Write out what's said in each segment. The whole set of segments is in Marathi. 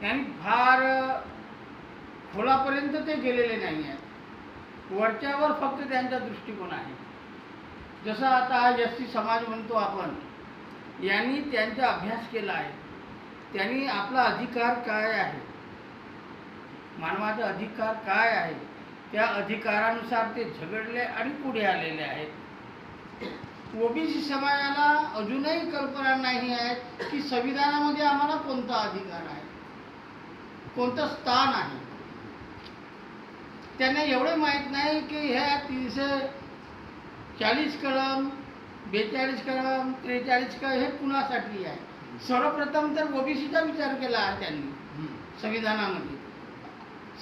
त्यांनी फार खोलापर्यंत ते गेलेले नाही आहेत वरच्यावर फक्त त्यांचा दृष्टिकोन आहे. जसं आता हा एस समाज म्हणतो आपण यांनी त्यांचा अभ्यास केला आहे. त्यांनी आपला अधिकार काय आहे? मानवाचा अधिकार काय आहे? त्या अधिकारानुसार ते झगडले आणि पुढे आलेले आहेत. ओबीसी समाजाला अजूनही कल्पना नाही आहे की संविधानामध्ये आम्हाला कोणता अधिकार आहे. कोणतं स्थान आहे? त्यांना एवढे माहीत नाही की ह्या तीनशे चाळीस कलम बेचाळीस कलम त्रेचाळीस कलम हे कुणासाठी आहे? सर्वप्रथम तर ओबीसीचा विचार केला आहे त्यांनी संविधानामध्ये.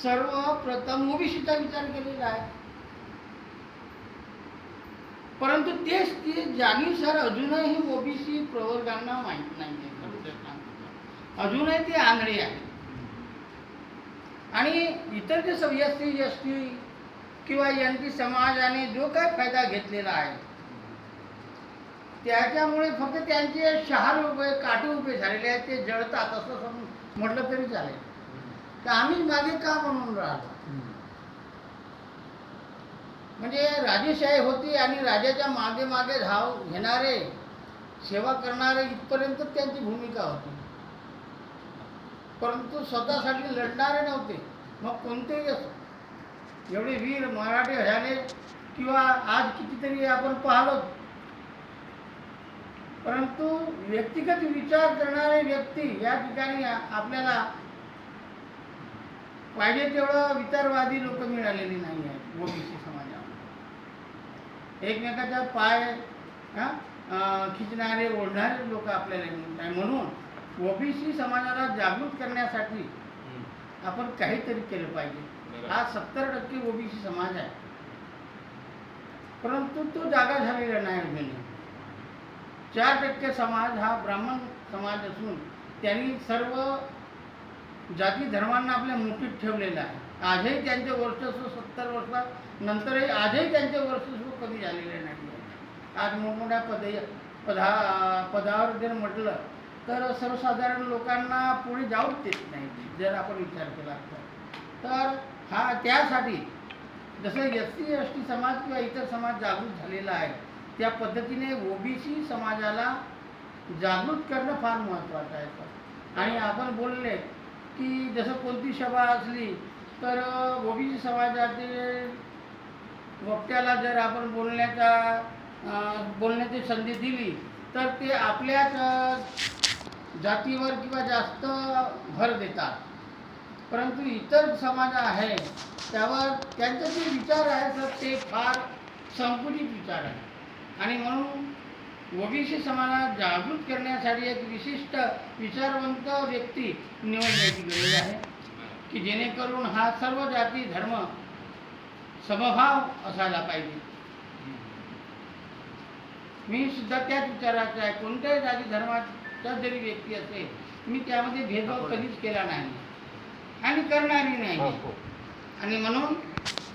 सर्वप्रथम ओबीसीचा विचार केलेला आहे. परंतु तेच ते जाणीवसर अजूनही ओबीसी प्रवर्गांना माहीत नाही आहे. अजूनही ते आंधळे आहे. आणि इतर जे सब एस सी एस टी किंवा एन पी समाजाने जो काय फायदा घेतलेला आहे त्याच्यामुळे फक्त त्यांचे शहारे उभे काटे उभे झालेले आहेत ते जळतात असं समजून म्हटलं तरी चालेल. तर आम्ही मागे का म्हणून राहिलो? म्हणजे राजेशाही होती आणि राजाच्या मागे मागे धाव घेणारे सेवा करणारे इथपर्यंत त्यांची भूमिका होती. परंतु स्वतःसाठी लढणारे नव्हते. मग कोणतेही असो एवढे वीर मराठे झाले किंवा आज कितीतरी आपण पाहलो. परंतु व्यक्तिगत विचार करणारे व्यक्ती या ठिकाणी आपल्याला पाहिजे तेवढं विचारवादी लोक मिळालेली नाही आहेत ओबीसी समाजामध्ये. एकमेकाचा पाय हा, खिचणारे ओढणारे लोक आपल्याला मिळत नाही. म्हणून ओबीसी समाजाला जागृत करण्यासाठी आपण काहीतरी केलं पाहिजे. हा सत्तर टक्के ओबीसी समाज आहे. परंतु तो जागा झालेला नाही अजूनही. चार टक्के समाज हा ब्राह्मण समाज असून त्यांनी सर्व जाती धर्मांना आपल्या मुठीत ठेवलेलं आहे. आजही त्यांचे वर्चस्व सत्तर वर्षानंतरही आजही त्यांचे वर्चस्व कमी झालेले नाही. आज मोठमोठ्या पद पदा पदावर जर म्हटलं तर सर्वसाधारण लोकांना पुढे जाऊच देत नाही जर आपण विचार केला तर. तर हा त्यासाठी जसं एस सी एस टी समाज किंवा इतर समाज जागृत झालेला आहे त्या पद्धतीने ओबीसी समाजाला जागृत करणं फार महत्त्वाचं आहे सर. आणि आपण बोलले की जसं कोणती सभा असली तर ओबीसी समाजातील वक्त्याला जर आपण बोलण्याचा बोलण्याची संधी दिली तर ते आपल्याच जातीवर किंवा जास्त भर देतात. परंतु इतर समाज आहे त्यावर त्यांचे जे विचार आहेत तर ते फार संकुचित विचार आहेत. आणि म्हणून ओबीसी समाजात जागृत करण्यासाठी एक विशिष्ट विचारवंत व्यक्ती निवडण्याची गरज आहे की जेणेकरून हा सर्व जाती धर्म समभाव असायला पाहिजे. मी सुद्धा त्याच विचाराचा आहे. कोणत्याही जाती धर्माचा जरी व्यक्ती असेल मी त्यामध्ये भेदभाव कधीच केला नाही. आणि करणारही नाही. आणि म्हणून